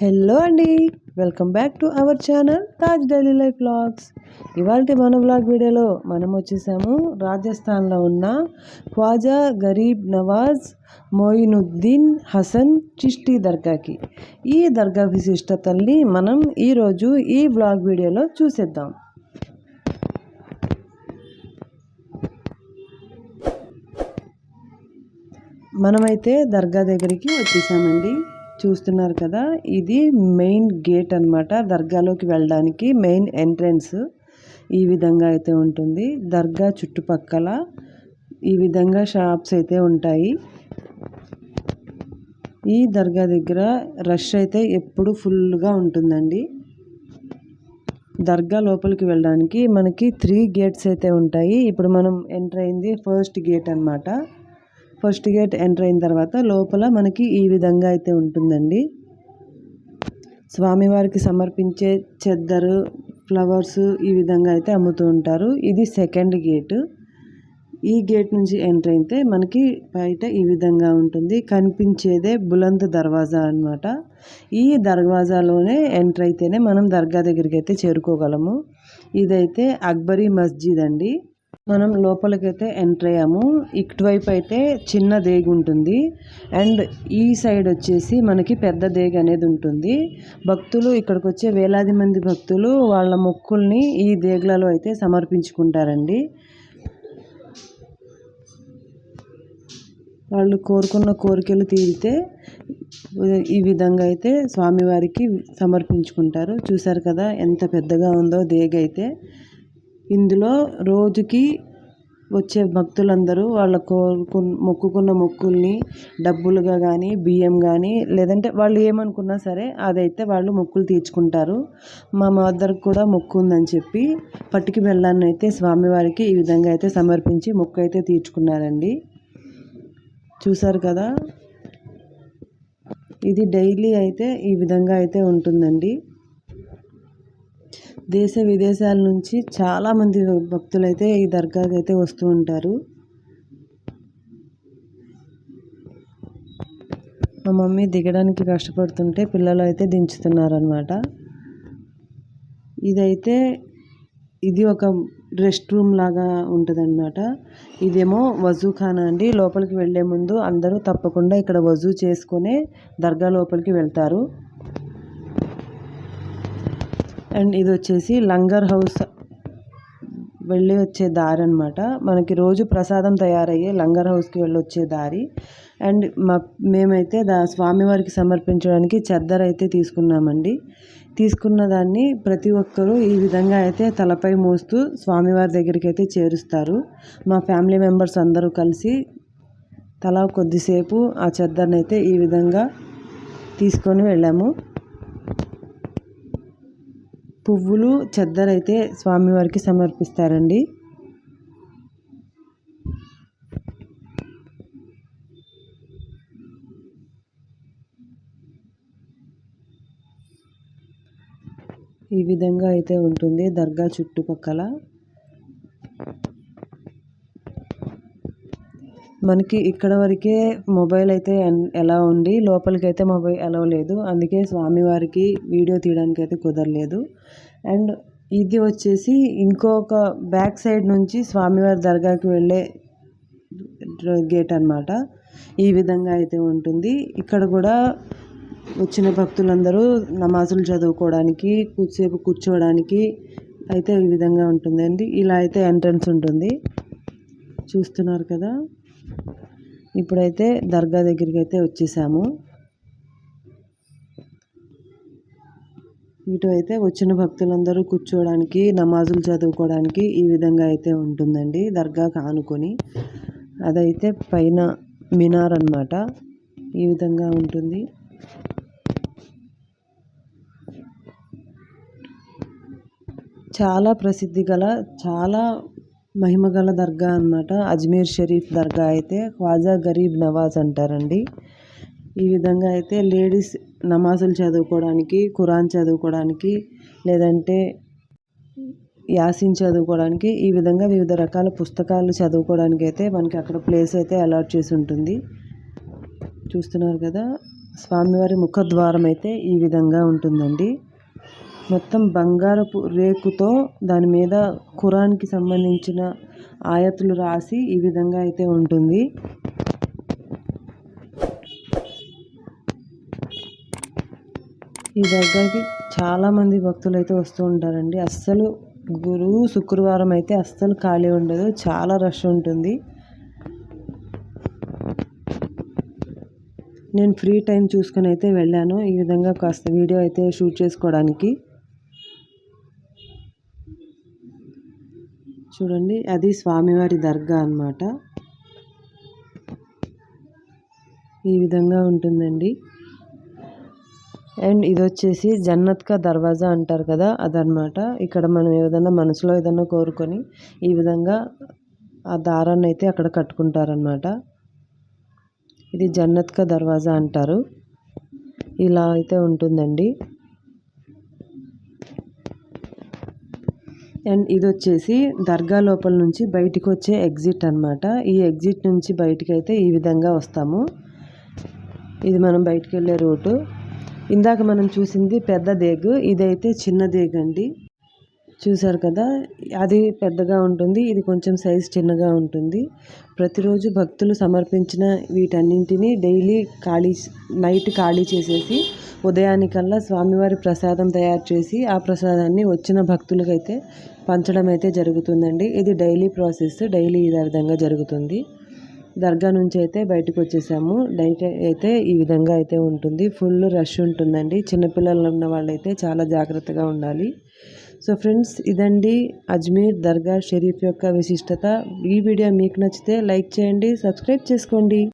Hello అండి welcome back to our channel Taj daily life vlogs ఇవాళ మన blog వీడియోలో మనం వచ్చేసాము రాజస్థాన్లో ఉన్న ఖ్వాజా గరీబ్ నవాజ్ మోయినుద్దీన్ హసన్ చిష్టి దర్గాకి. ఈ దర్గా విశిష్టతల్ని మనం ఈరోజు ఈ బ్లాగ్ వీడియోలో చూసేద్దాం. మనమైతే దర్గా దగ్గరికి వచ్చేసామండి. చూస్తున్నారు కదా ఇది మెయిన్ గేట్ అనమాట దర్గాలోకి వెళ్ళడానికి మెయిన్ ఎంట్రన్స్ ఈ విధంగా అయితే ఉంటుంది. దర్గా చుట్టుపక్కల ఈ విధంగా షాప్స్ అయితే ఉంటాయి. ఈ దర్గా దగ్గర రష్ అయితే ఎప్పుడు ఫుల్గా ఉంటుందండి. దర్గా లోపలికి వెళ్ళడానికి మనకి త్రీ గేట్స్ అయితే ఉంటాయి. ఇప్పుడు మనం ఎంటర్ అయింది ఫస్ట్ గేట్ అనమాట ఫస్ట్ గేట్ ఎంటర్ అయిన తర్వాత లోపల మనకి ఈ విధంగా అయితే ఉంటుందండి. స్వామివారికి సమర్పించే చెద్దరు ఫ్లవర్స్ ఈ విధంగా అయితే అమ్ముతూ ఉంటారు. ఇది సెకండ్ గేటు. ఈ గేట్ నుంచి ఎంటర్ అయితే మనకి బయట ఈ విధంగా ఉంటుంది. కనిపించేదే బులంద్ దర్వాజా అనమాట ఈ దర్వాజాలోనే ఎంటర్ అయితేనే మనం దర్గా దగ్గరికి అయితే చేరుకోగలము. ఇదైతే అక్బరీ మస్జిద్ అండి మనం లోపలికైతే ఎంటర్ అయ్యాము. ఇటువైపు అయితే చిన్న దేగి ఉంటుంది. అండ్ ఈ సైడ్ వచ్చేసి మనకి పెద్ద దేగి అనేది ఉంటుంది. భక్తులు ఇక్కడికి వచ్చే వేలాది మంది భక్తులు వాళ్ళ మొక్కుల్ని ఈ దేగులలో అయితే సమర్పించుకుంటారండి. వాళ్ళు కోరుకున్న కోరికలు తీరితే ఈ విధంగా అయితే స్వామివారికి సమర్పించుకుంటారు. చూసారు కదా ఎంత పెద్దగా ఉందో దేగైతే. అయితే ఇందులో రోజుకి వచ్చే భక్తులందరూ వాళ్ళ కోరుకు మొక్కుకున్న మొక్కుల్ని డబ్బులుగా కానీ బియ్యం కానీ లేదంటే వాళ్ళు ఏమనుకున్నా సరే అదైతే వాళ్ళు మొక్కులు తీర్చుకుంటారు. మా మదర్కి కూడా మొక్కు ఉందని చెప్పి పట్టుకి బెల్లాన్ని అయితే స్వామివారికి ఈ విధంగా అయితే సమర్పించి మొక్కు అయితే తీర్చుకున్నారండి. చూసారు కదా? ఇది డైలీ అయితే ఈ విధంగా అయితే ఉంటుందండి. దేశ విదేశాల నుంచి చాలామంది భక్తులు అయితే ఈ దర్గాకి అయితే వస్తూ ఉంటారు. మా మమ్మీ దిగడానికి కష్టపడుతుంటే పిల్లలు అయితే దించుతున్నారనమాట ఇదైతే ఇది ఒక రెస్ట్ రూమ్ లాగా ఉంటుందన్నమాట. ఇదేమో వజూఖానా అండి. లోపలికి వెళ్ళే ముందు అందరూ తప్పకుండా ఇక్కడ వజూ చేసుకునే దర్గా లోపలికి వెళ్తారు. అండ్ ఇది వచ్చేసి లంగర్ హౌస్ వెళ్ళి వచ్చే దారి అనమాట మనకి రోజు ప్రసాదం తయారయ్యే లంగర్ హౌస్కి వెళ్ళి వచ్చే దారి. అండ్ మా మేమైతే దా స్వామివారికి సమర్పించడానికి చెద్దర అయితే తీసుకున్నామండి. తీసుకున్న దాన్ని ప్రతి ఒక్కరూ ఈ విధంగా అయితే తలపై మోస్తూ స్వామివారి దగ్గరికి అయితే చేరుస్తారు. మా ఫ్యామిలీ మెంబర్స్ అందరూ కలిసి తలా కొద్దిసేపు ఆ చెద్దరని అయితే ఈ విధంగా తీసుకొని వెళ్ళాము. పువ్వులు చెద్దరైతే స్వామివారికి సమర్పిస్తారండి. ఈ విధంగా అయితే ఉంటుంది దర్గా చుట్టుపక్కల. మనకి ఇక్కడ వరకే మొబైల్ అయితే ఎలా ఉండి లోపలికి అయితే మొబైల్ ఎలా లేదు. అందుకే స్వామివారికి వీడియో తీయడానికి అయితే కుదరలేదు. అండ్ ఇది వచ్చేసి ఇంకొక బ్యాక్ సైడ్ నుంచి స్వామివారి దర్గాకి వెళ్ళే గేట్ అనమాట ఈ విధంగా అయితే ఉంటుంది. ఇక్కడ కూడా వచ్చిన భక్తులందరూ నమాజులు చదువుకోవడానికి కొద్దిసేపు కూర్చోవడానికి అయితే ఈ విధంగా ఉంటుందండి. ఇలా అయితే ఎంట్రన్స్ ఉంటుంది. చూస్తున్నారు కదా? ఇప్పుడైతే దర్గా దగ్గరికి అయితే వచ్చేసాము. ఇటు అయితే వచ్చిన భక్తులందరూ కూర్చోవడానికి నమాజులు చదువుకోవడానికి ఈ విధంగా అయితే ఉంటుందండి దర్గాకు ఆనుకొని. అదైతే పైన మినార్ అనమాట ఈ విధంగా ఉంటుంది. చాలా ప్రసిద్ధి గల చాలా మహిమగల దర్గా అనమాట అజ్మీర్ షరీఫ్ దర్గా అయితే ఖ్వాజా గరీబ్ నవాజ్ అంటారండి. ఈ విధంగా అయితే లేడీస్ నమాజులు చదువుకోవడానికి ఖురాన్ చదువుకోవడానికి లేదంటే యాసిన్ చదువుకోవడానికి ఈ విధంగా వివిధ రకాల పుస్తకాలు చదువుకోవడానికి అయితే మనకి అక్కడ ప్లేస్ అయితే అలాట్ చేసి ఉంటుంది. చూస్తున్నారు కదా? స్వామివారి ముఖద్వారం అయితే ఈ విధంగా ఉంటుందండి. మొత్తం బంగారపు రేకుతో దాని మీద ఖురాన్కి సంబంధించిన ఆయతులు రాసి ఈ విధంగా అయితే ఉంటుంది. ఈ దగ్గరికి చాలామంది భక్తులు అయితే వస్తూ ఉంటారండి. అస్సలు గురువు శుక్రవారం అయితే అస్సలు ఖాళీ ఉండదు. చాలా రష్ ఉంటుంది. నేను ఫ్రీ టైం చూసుకొని అయితే వెళ్ళాను. ఈ విధంగా కాస్త వీడియో అయితే షూట్ చేసుకోవడానికి. చూడండి అది స్వామివారి దర్గా అన్నమాట. ఈ విధంగా ఉంటుందండి. అండ్ ఇది వచ్చేసి జన్నత్ కా దర్వాజా అంటారు కదా అదనమాట ఇక్కడ మనం ఏదైనా మనసులో ఏదైనా కోరుకొని ఈ విధంగా ఆ దారాన్ని అయితే అక్కడ కట్టుకుంటారనమాట ఇది జన్నత్ కా దర్వాజా అంటారు. ఇలా అయితే ఉంటుందండి. అండ్ ఇది వచ్చేసి దర్గా లోపల నుంచి బయటికి వచ్చే ఎగ్జిట్ అనమాట ఈ ఎగ్జిట్ నుంచి బయటికి అయితే ఈ విధంగా వస్తాము. ఇది మనం బయటికి వెళ్ళే రూటు. ఇందాక మనం చూసింది పెద్ద దేగు. ఇదైతే చిన్న దేగు అండి చూసారు కదా అది పెద్దగా ఉంటుంది ఇది కొంచెం సైజ్ చిన్నగా ఉంటుంది. ప్రతిరోజు భక్తులు సమర్పించిన వీటన్నింటినీ డైలీ ఖాళీ నైట్ ఖాళీ చేసేసి ఉదయానికల్లా స్వామివారి ప్రసాదం తయారు చేసి ఆ ప్రసాదాన్ని వచ్చిన భక్తులకైతే పంచడం అయితే జరుగుతుందండి. ఇది డైలీ ప్రాసెస్ డైలీ ఇదే విధంగా జరుగుతుంది. దర్గా నుంచి అయితే బయటకు వచ్చేసాము డైట్ అయితే ఈ విధంగా అయితే ఉంటుంది. ఫుల్ రష్ ఉంటుందండి. చిన్నపిల్లలు ఉన్న వాళ్ళైతే చాలా జాగ్రత్తగా ఉండాలి. సో ఫ్రెండ్స్ ఇదండి అజ్మీర్ దర్గా షరీఫ్ యొక్క విశిష్టత. ఈ వీడియో మీకు నచ్చితే లైక్ చేయండి సబ్స్క్రైబ్ చేసుకోండి.